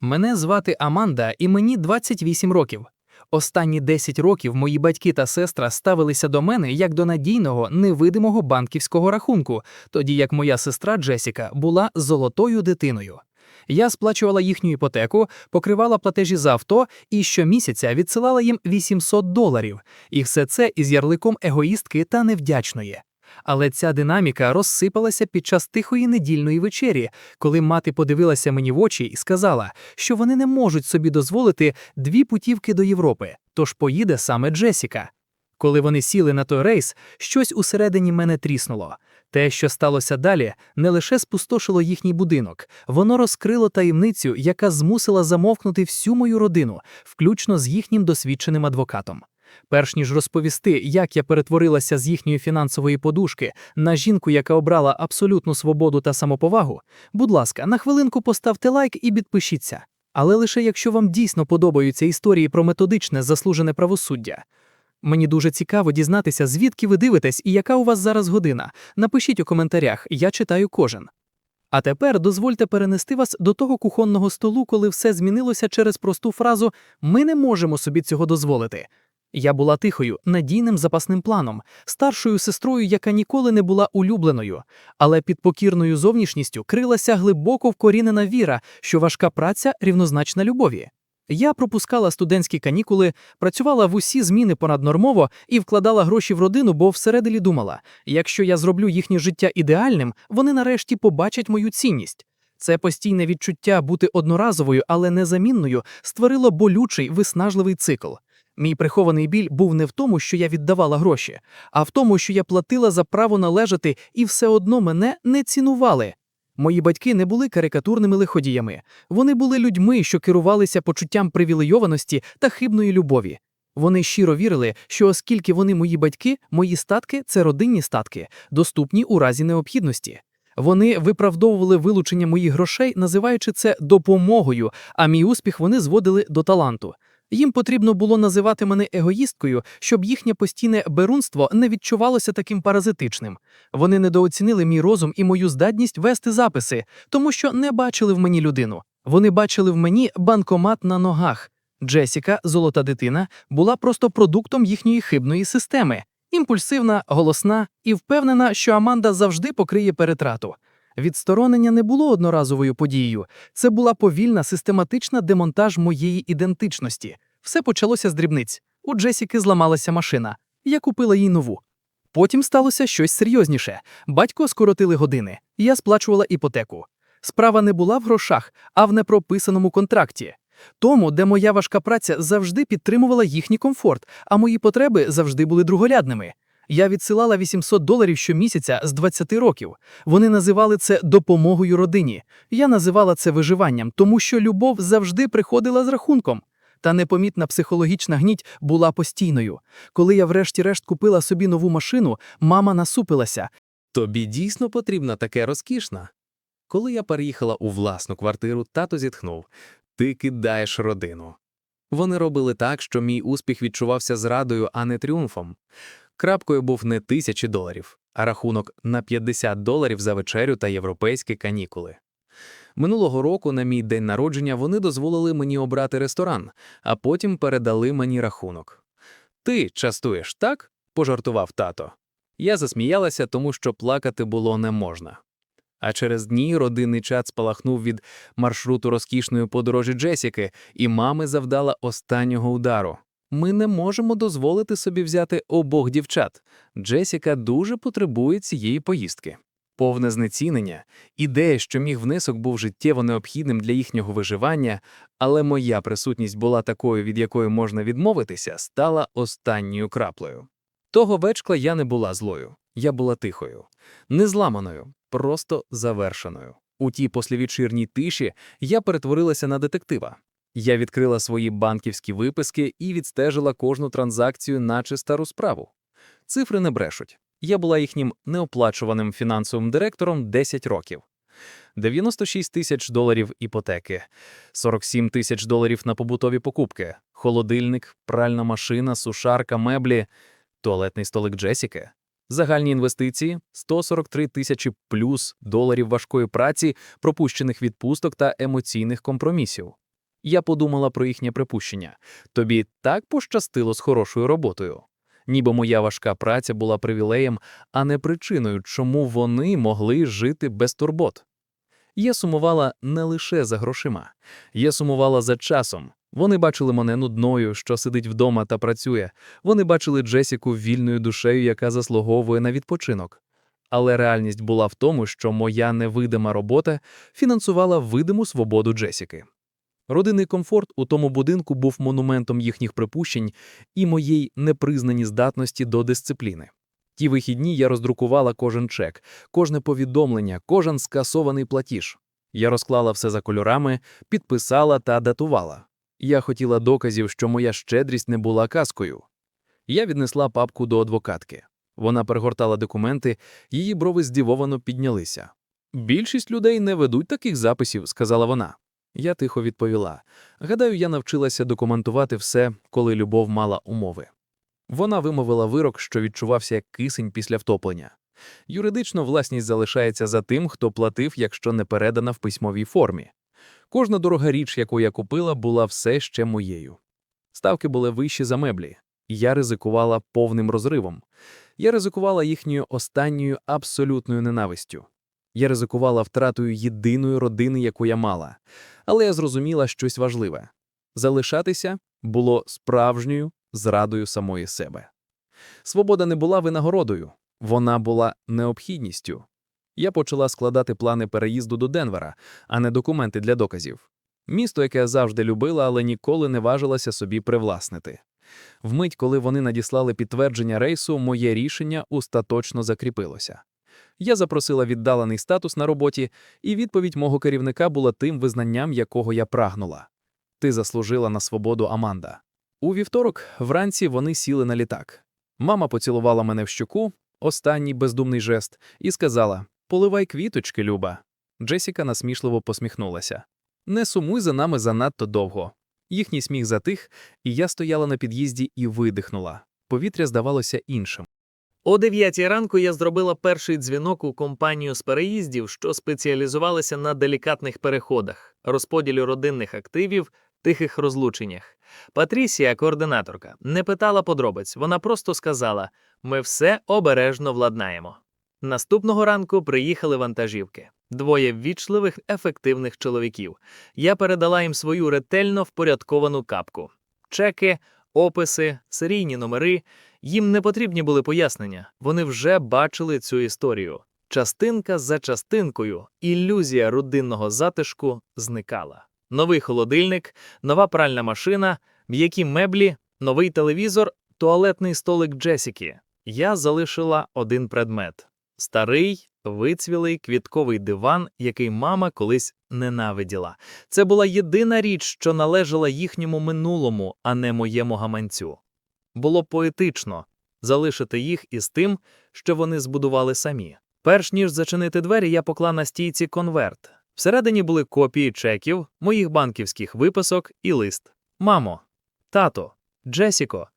Мене звати Аманда, і мені 28 років. Останні 10 років мої батьки та сестра ставилися до мене як до надійного, невидимого банківського рахунку, тоді як моя сестра Джесіка була золотою дитиною. Я сплачувала їхню іпотеку, покривала платежі за авто і щомісяця відсилала їм 800 доларів. І все це із ярликом егоїстки та невдячної. Але ця динаміка розсипалася під час тихої недільної вечері, коли мати подивилася мені в очі і сказала, що вони не можуть собі дозволити дві путівки до Європи, тож поїде саме Джесіка. Коли вони сіли на той рейс, щось усередині мене тріснуло. Те, що сталося далі, не лише спустошило їхній будинок, воно розкрило таємницю, яка змусила замовкнути всю мою родину, включно з їхнім досвідченим адвокатом. Перш ніж розповісти, як я перетворилася з їхньої фінансової подушки на жінку, яка обрала абсолютну свободу та самоповагу, будь ласка, на хвилинку поставте лайк і підпишіться. Але лише якщо вам дійсно подобаються історії про методичне заслужене правосуддя. Мені дуже цікаво дізнатися, звідки ви дивитесь і яка у вас зараз година. Напишіть у коментарях, я читаю кожен. А тепер дозвольте перенести вас до того кухонного столу, коли все змінилося через просту фразу Ми не можемо собі цього дозволити. Я була тихою, надійним запасним планом, старшою сестрою, яка ніколи не була улюбленою, але під покірною зовнішністю крилася глибоко вкорінена віра, що важка праця рівнозначна любові. Я пропускала студентські канікули, працювала в усі зміни понаднормово і вкладала гроші в родину, бо всередині думала, якщо я зроблю їхнє життя ідеальним, вони нарешті побачать мою цінність. Це постійне відчуття бути одноразовою, але незамінною створило болючий виснажливий цикл. Мій прихований біль був не в тому, що я віддавала гроші, а в тому, що я платила за право належати, і все одно мене не цінували. Мої батьки не були карикатурними лиходіями, вони були людьми, що керувалися почуттям привілейованості та хибної любові. Вони щиро вірили, що оскільки вони мої батьки, мої статки це родинні статки, доступні у разі необхідності. Вони виправдовували вилучення моїх грошей, називаючи це допомогою, а мій успіх вони зводили до таланту. Їм потрібно було називати мене егоїсткою, щоб їхнє постійне берунство не відчувалося таким паразитичним. Вони недооцінили мій розум і мою здатність вести записи, тому що не бачили в мені людину. Вони бачили в мені банкомат на ногах. Джесіка, золота дитина, була просто продуктом їхньої хибної системи, імпульсивна, голосна і впевнена, що Аманда завжди покриє перетрату. Відсторонення не було одноразовою подією, це була повільна, систематична демонтаж моєї ідентичності. Все почалося з дрібниць. У Джесіки зламалася машина. Я купила їй нову. Потім сталося щось серйозніше. Батько скоротили години. Я сплачувала іпотеку. Справа не була в грошах, а в непрописаному контракті. Тому, де моя важка праця завжди підтримувала їхній комфорт, а мої потреби завжди були друголядними. Я відсилала 800 доларів щомісяця з 20 років. Вони називали це допомогою родині. Я називала це виживанням, тому що любов завжди приходила з рахунком. Та непомітна психологічна гніть була постійною. Коли я врешті-решт купила собі нову машину, мама насупилася. Тобі дійсно потрібна таке розкішна. Коли я переїхала у власну квартиру, тато зітхнув Ти кидаєш родину. Вони робили так, що мій успіх відчувався зрадою, а не тріумфом. Крапкою був не тисячі доларів, а рахунок на 50 доларів за вечерю та європейські канікули. Минулого року, на мій день народження, вони дозволили мені обрати ресторан, а потім передали мені рахунок. Ти частуєш так? пожартував тато. Я засміялася, тому що плакати було не можна. А через дні родинний чат спалахнув від маршруту розкішної подорожі Джесіки, і мами завдала останнього удару. Ми не можемо дозволити собі взяти обох дівчат. Джесіка дуже потребує цієї поїздки. Повне знецінення, ідея, що мій внесок був життєво необхідним для їхнього виживання, але моя присутність була такою, від якої можна відмовитися, стала останньою краплею. Того вечкла я не була злою, я була тихою, не зламаною, просто завершеною. У тій послівечірній тиші я перетворилася на детектива. Я відкрила свої банківські виписки і відстежила кожну транзакцію, наче стару справу. Цифри не брешуть. Я була їхнім неоплачуваним фінансовим директором 10 років. 96 тисяч доларів іпотеки, 47 тисяч доларів на побутові покупки, холодильник, пральна машина, сушарка, меблі, туалетний столик Джесіки. Загальні інвестиції 143 тисячі плюс доларів важкої праці, пропущених відпусток та емоційних компромісів. Я подумала про їхнє припущення. Тобі так пощастило з хорошою роботою. Ніби моя важка праця була привілеєм, а не причиною, чому вони могли жити без турбот. Я сумувала не лише за грошима, я сумувала за часом. Вони бачили мене нудною, що сидить вдома та працює. Вони бачили Джесіку вільною душею, яка заслуговує на відпочинок. Але реальність була в тому, що моя невидима робота фінансувала видиму свободу Джесіки. Родинний комфорт у тому будинку був монументом їхніх припущень і моєї непризнані здатності до дисципліни. Ті вихідні я роздрукувала кожен чек, кожне повідомлення, кожен скасований платіж. Я розклала все за кольорами, підписала та датувала. Я хотіла доказів, що моя щедрість не була казкою. Я віднесла папку до адвокатки. Вона перегортала документи, її брови здивовано піднялися. Більшість людей не ведуть таких записів, сказала вона. Я тихо відповіла. Гадаю, я навчилася документувати все, коли любов мала умови. Вона вимовила вирок, що відчувався як кисень після втоплення. Юридично власність залишається за тим, хто платив, якщо не передана в письмовій формі. Кожна дорога річ, яку я купила, була все ще моєю. Ставки були вищі за меблі. Я ризикувала повним розривом. Я ризикувала їхньою останньою абсолютною ненавистю. Я ризикувала втратою єдиної родини, яку я мала. Але я зрозуміла щось важливе залишатися було справжньою зрадою самої себе. Свобода не була винагородою, вона була необхідністю. Я почала складати плани переїзду до Денвера, а не документи для доказів. Місто, яке я завжди любила, але ніколи не важилася собі привласнити. Вмить, коли вони надіслали підтвердження рейсу, моє рішення остаточно закріпилося. Я запросила віддалений статус на роботі, і відповідь мого керівника була тим визнанням, якого я прагнула. Ти заслужила на свободу Аманда. У вівторок вранці вони сіли на літак. Мама поцілувала мене в щоку, останній бездумний жест, і сказала: Поливай квіточки, Люба. Джесіка насмішливо посміхнулася. Не сумуй за нами занадто довго. Їхній сміх затих, і я стояла на під'їзді і видихнула. Повітря здавалося іншим. О 9 ранку я зробила перший дзвінок у компанію з переїздів, що спеціалізувалася на делікатних переходах, розподілі родинних активів, тихих розлученнях. Патрісія, координаторка, не питала подробиць, вона просто сказала: ми все обережно владнаємо. Наступного ранку приїхали вантажівки. Двоє ввічливих, ефективних чоловіків. Я передала їм свою ретельно впорядковану капку. Чеки, описи, серійні номери. Їм не потрібні були пояснення. Вони вже бачили цю історію. Частинка за частинкою ілюзія родинного затишку зникала. Новий холодильник, нова пральна машина, м'які меблі, новий телевізор, туалетний столик Джесіки. Я залишила один предмет старий, вицвілий квітковий диван, який мама колись ненавиділа. Це була єдина річ, що належала їхньому минулому, а не моєму гаманцю. Було поетично залишити їх із тим, що вони збудували самі. Перш ніж зачинити двері, я поклала на стійці конверт. Всередині були копії чеків, моїх банківських виписок і лист. Мамо, тато, Джесіко,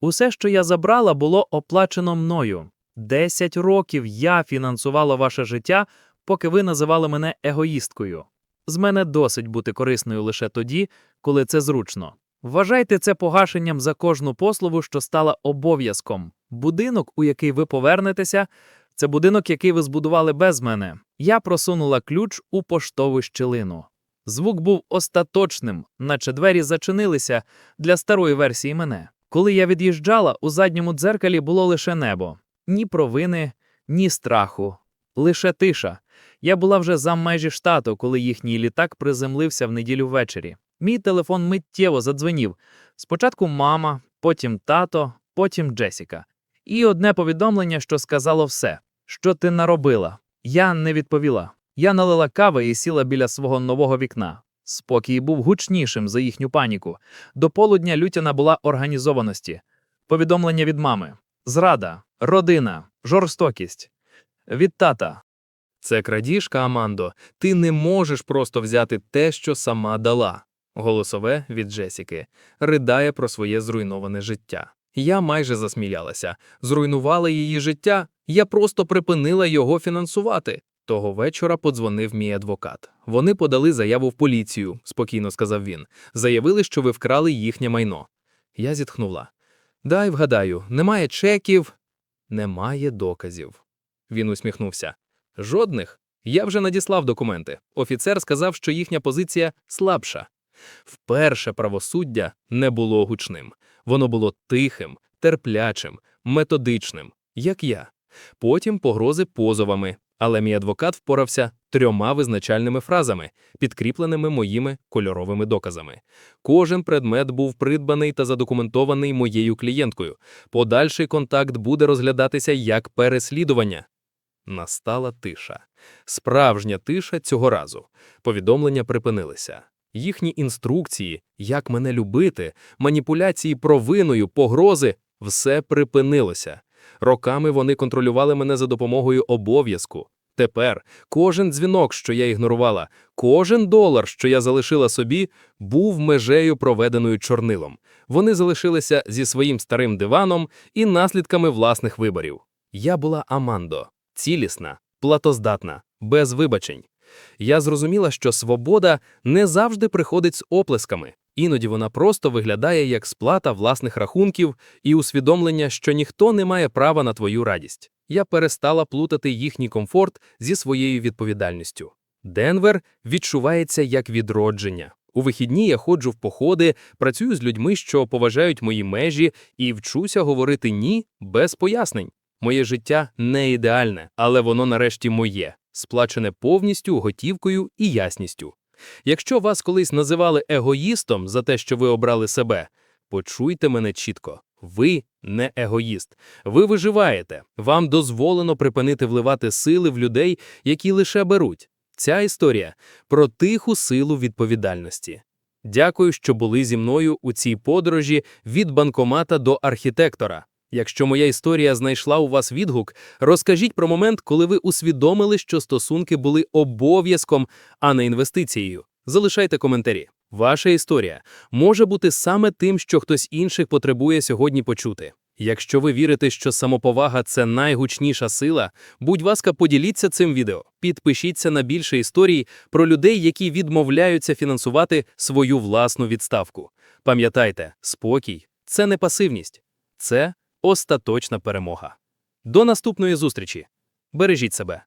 усе, що я забрала, було оплачено мною. Десять років я фінансувала ваше життя, поки ви називали мене егоїсткою. З мене досить бути корисною лише тоді, коли це зручно. Вважайте це погашенням за кожну послугу, що стала обов'язком. Будинок, у який ви повернетеся, це будинок, який ви збудували без мене. Я просунула ключ у поштову щілину. Звук був остаточним, наче двері зачинилися для старої версії мене. Коли я від'їжджала, у задньому дзеркалі було лише небо. Ні провини, ні страху, лише тиша. Я була вже за межі штату, коли їхній літак приземлився в неділю ввечері. Мій телефон миттєво задзвонів. Спочатку мама, потім тато, потім Джесіка. І одне повідомлення, що сказало все, що ти наробила. Я не відповіла. Я налила кави і сіла біля свого нового вікна. Спокій був гучнішим за їхню паніку. До полудня лютя набула організованості. Повідомлення від мами: зрада, родина, жорстокість. Від тата. Це крадіжка, Амандо. Ти не можеш просто взяти те, що сама дала. Голосове від Джесіки ридає про своє зруйноване життя. Я майже засміялася. Зруйнувала її життя. Я просто припинила його фінансувати. Того вечора подзвонив мій адвокат. Вони подали заяву в поліцію, спокійно сказав він. Заявили, що ви вкрали їхнє майно. Я зітхнула. Дай вгадаю, немає чеків, немає доказів. Він усміхнувся. Жодних. Я вже надіслав документи. Офіцер сказав, що їхня позиція слабша. Вперше правосуддя не було гучним. Воно було тихим, терплячим, методичним, як я. Потім погрози позовами, але мій адвокат впорався трьома визначальними фразами, підкріпленими моїми кольоровими доказами. Кожен предмет був придбаний та задокументований моєю клієнткою. Подальший контакт буде розглядатися як переслідування. Настала тиша. Справжня тиша цього разу. Повідомлення припинилися. Їхні інструкції, як мене любити, маніпуляції провиною, погрози все припинилося. Роками вони контролювали мене за допомогою обов'язку. Тепер кожен дзвінок, що я ігнорувала, кожен долар, що я залишила собі, був межею, проведеною чорнилом. Вони залишилися зі своїм старим диваном і наслідками власних виборів. Я була Амандо, цілісна, платоздатна, без вибачень. Я зрозуміла, що свобода не завжди приходить з оплесками. Іноді вона просто виглядає як сплата власних рахунків і усвідомлення, що ніхто не має права на твою радість. Я перестала плутати їхній комфорт зі своєю відповідальністю. Денвер відчувається як відродження. У вихідні я ходжу в походи, працюю з людьми, що поважають мої межі, і вчуся говорити ні без пояснень. Моє життя не ідеальне, але воно нарешті моє, сплачене повністю готівкою і ясністю. Якщо вас колись називали егоїстом за те, що ви обрали себе, почуйте мене чітко. Ви не егоїст. Ви виживаєте. Вам дозволено припинити вливати сили в людей, які лише беруть. Ця історія про тиху силу відповідальності. Дякую, що були зі мною у цій подорожі від банкомата до архітектора. Якщо моя історія знайшла у вас відгук, розкажіть про момент, коли ви усвідомили, що стосунки були обов'язком, а не інвестицією. Залишайте коментарі. Ваша історія може бути саме тим, що хтось інших потребує сьогодні почути. Якщо ви вірите, що самоповага це найгучніша сила, будь ласка, поділіться цим відео. Підпишіться на більше історій про людей, які відмовляються фінансувати свою власну відставку. Пам'ятайте, спокій це не пасивність, це остаточна перемога. До наступної зустрічі. Бережіть себе.